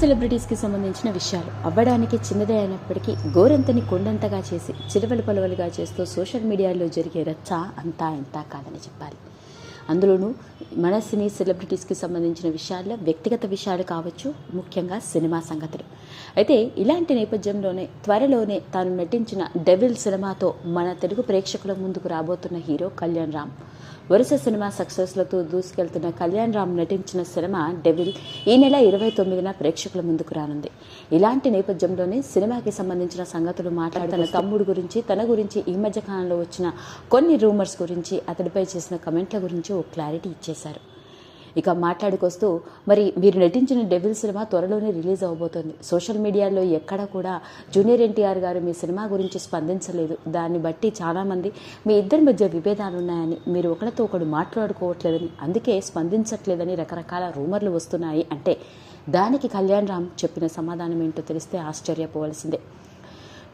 సెలబ్రిటీస్కి సంబంధించిన విషయాలు. అవ్వడానికి చిన్నదే అయినప్పటికీ గోరంతని కొండంతగా చేసి చిరువలు పలువలుగా చేస్తూ సోషల్ మీడియాలో జరిగే రచ్చ అంతా ఇంతా కాదని చెప్పాలి. అందులోనూ మన సినీ సెలబ్రిటీస్కి సంబంధించిన విషయాల్లో వ్యక్తిగత విషయాలు కావచ్చు ముఖ్యంగా సినిమా సంగతులు. అయితే ఇలాంటి నేపథ్యంలోనే త్వరలోనే తాను నటించిన డెవిల్ సినిమాతో మన తెలుగు ప్రేక్షకుల ముందుకు రాబోతున్న హీరో కళ్యాణ్ రామ్. వరుస సినిమా సక్సెస్లతో దూసుకెళ్తున్న కళ్యాణ్ రామ్ నటించిన సినిమా డెవిల్ ఈ నెల ఇరవై తొమ్మిదిన ప్రేక్షకుల ముందుకు రానుంది. ఇలాంటి నేపథ్యంలోనే సినిమాకి సంబంధించిన సంగతులు మాట్లాడి తన తమ్ముడు గురించి తన గురించి ఈ మధ్య కాలంలో వచ్చిన కొన్ని రూమర్స్ గురించి అతడిపై చేసిన కమెంట్ల గురించి ఓ క్లారిటీ ఇచ్చేశారు. ఇక మాట్లాడుకొస్తూ మరి మీరు నటించిన డెవిల్ సినిమా త్వరలోనే రిలీజ్ అవబోతోంది. సోషల్ మీడియాలో ఎక్కడ కూడా జూనియర్ ఎన్టీఆర్ గారు మీ సినిమా గురించి స్పందించలేదు. దాన్ని బట్టి చాలామంది మీ ఇద్దరి మధ్య విభేదాలు ఉన్నాయని మీరు ఒకరితో ఒకడు మాట్లాడుకోవట్లేదని అందుకే స్పందించట్లేదని రకరకాల రూమర్లు వస్తున్నాయి. అంటే దానికి కళ్యాణ్ రామ్ చెప్పిన సమాధానం ఏంటో తెలిస్తే ఆశ్చర్యపోవలసిందే.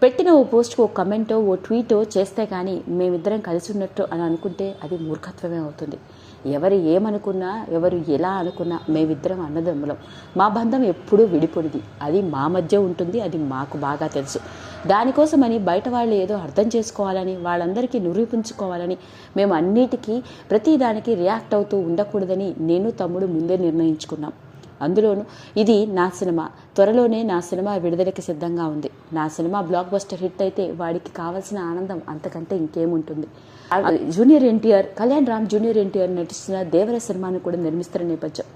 పెట్టిన ఓ పోస్ట్కి ఓ కమెంటో ఓ ట్వీటో చేస్తే కానీ మేమిద్దరం కలిసి ఉన్నట్టు అని అనుకుంటే అది మూర్ఖత్వమే అవుతుంది. ఎవరు ఏమనుకున్నా ఎవరు ఎలా అనుకున్నా మేమిద్దరం అన్నదమ్ములం. మా బంధం ఎప్పుడూ విడిపొడిది అది మా మధ్య ఉంటుంది అది మాకు బాగా తెలుసు. దానికోసమని బయట వాళ్ళు ఏదో అర్థం చేసుకోవాలని వాళ్ళందరికీ నిరూపించుకోవాలని మేము అన్నిటికీ ప్రతిదానికి రియాక్ట్ అవుతూ ఉండకూడదని నేను తమ్ముడు ముందే నిర్ణయించుకున్నాం. అందులోనూ ఇది నా సినిమా. త్వరలోనే నా సినిమా విడుదలకి సిద్ధంగా ఉంది. నా సినిమా బ్లాక్ బస్టర్ హిట్ అయితే వాడికి కావాల్సిన ఆనందం అంతకంటే ఇంకేముంటుంది. Junior NTR Kalyan Ram junior NTR నటిస్తున్న దేవర సినిమాను కూడా నిర్మిస్తున్న నేపథ్యం.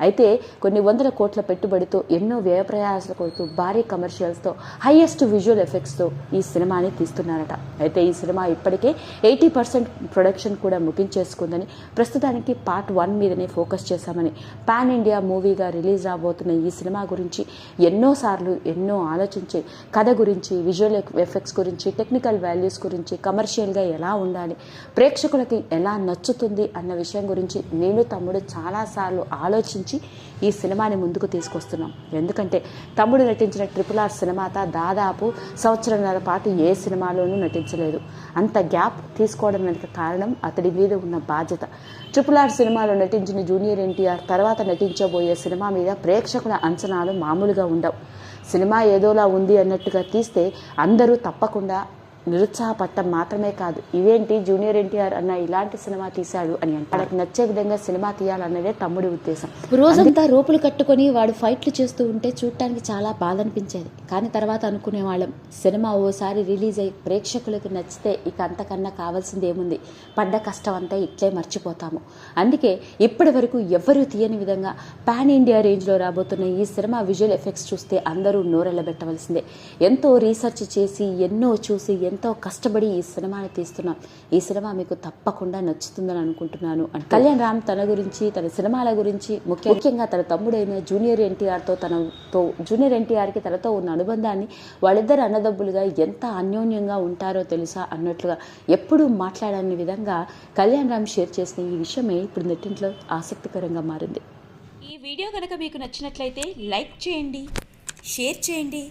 అయితే కొన్ని వందల కోట్ల పెట్టుబడితో ఎన్నో వ్యయ ప్రయాసాలు కొడుతూ భారీ కమర్షియల్స్తో హైయెస్ట్ విజువల్ ఎఫెక్ట్స్తో ఈ సినిమాని తీస్తున్నారట. అయితే ఈ సినిమా ఇప్పటికే ఎయిటీ పర్సెంట్ ప్రొడక్షన్ కూడా ముగించేసుకుందని ప్రస్తుతానికి పార్ట్ వన్ మీదనే ఫోకస్ చేశామని పాన్ ఇండియా మూవీగా రిలీజ్ రాబోతున్న ఈ సినిమా గురించి ఎన్నోసార్లు ఎన్నో ఆలోచించి కథ గురించి విజువల్ ఎఫెక్ట్స్ గురించి టెక్నికల్ వాల్యూస్ గురించి కమర్షియల్గా ఎలా ఉండాలి ప్రేక్షకులకి ఎలా నచ్చుతుంది అన్న విషయం గురించి నేను తమ్ముడు చాలాసార్లు ఆలోచించి ఈ సినిమాని ముందుకు తీసుకొస్తున్నాం. ఎందుకంటే తమ్ముడు నటించిన ట్రిపుల్ ఆర్ సినిమాత దాదాపు సంవత్సరంన్నర పాటు ఏ సినిమాలోనూ నటించలేదు. అంత గ్యాప్ తీసుకోవడం కారణం అతడి మీద ఉన్న బాధ్యత. ట్రిపుల్ ఆర్ సినిమాలో నటించిన జూనియర్ ఎన్టీఆర్ తర్వాత నటించబోయే సినిమా మీద ప్రేక్షకుల అంచనాలు మామూలుగా ఉండవు. సినిమా ఏదోలా ఉంది అన్నట్టుగా తీస్తే అందరూ తప్పకుండా నిరుత్సాహపడటం మాత్రమే కాదు. ఇదేంటి జూనియర్ ఎన్టీఆర్ అన్న ఇలాంటి సినిమా తీశాడు అని అంటే వాళ్ళకి నచ్చే విధంగా సినిమా తీయాలన్నదే తమ్ముడి ఉద్దేశం. రోజంతా రోపులు కట్టుకొని వాడు ఫైట్లు చేస్తూ ఉంటే చూడటానికి చాలా బాధ అనిపించేది. కానీ తర్వాత అనుకునే వాళ్ళం. సినిమా ఓసారి రిలీజ్ అయ్యి ప్రేక్షకులకు నచ్చితే ఇక అంతకన్నా కావాల్సింది ఏముంది? పడ్డ కష్టం అంతా ఇట్లే మర్చిపోతాము. అందుకే ఇప్పటి వరకు ఎవ్వరూ తీయని విధంగా పాన్ ఇండియా రేంజ్లో రాబోతున్న ఈ సినిమా విజువల్ ఎఫెక్ట్స్ చూస్తే అందరూ నోరెళ్ళబెట్టవలసిందే. ఎంతో రీసెర్చ్ చేసి ఎన్నో చూసి ఎంతో కష్టపడి ఈ సినిమాని తీస్తున్నాం. ఈ సినిమా మీకు తప్పకుండా నచ్చుతుందని అనుకుంటున్నాను. అంటే కళ్యాణ్ రామ్ తన గురించి తన సినిమాల గురించి ముఖ్య- ముఖ్యంగా తన తమ్ముడైన జూనియర్ ఎన్టీఆర్తో తనతో జూనియర్ ఎన్టీఆర్కి తనతో ఉన్న అనుబంధాన్ని వాళ్ళిద్దరు అన్నదబ్బులుగా ఎంత అన్యోన్యంగా ఉంటారో తెలుసా అన్నట్లుగా ఎప్పుడూ మాట్లాడని విధంగా కళ్యాణ్ రామ్ షేర్ చేసిన ఈ విషయమే ఇప్పుడు నెట్టింట్లో ఆసక్తికరంగా మారింది. ఈ వీడియో కనుక మీకు నచ్చినట్లయితే లైక్ చేయండి షేర్ చేయండి.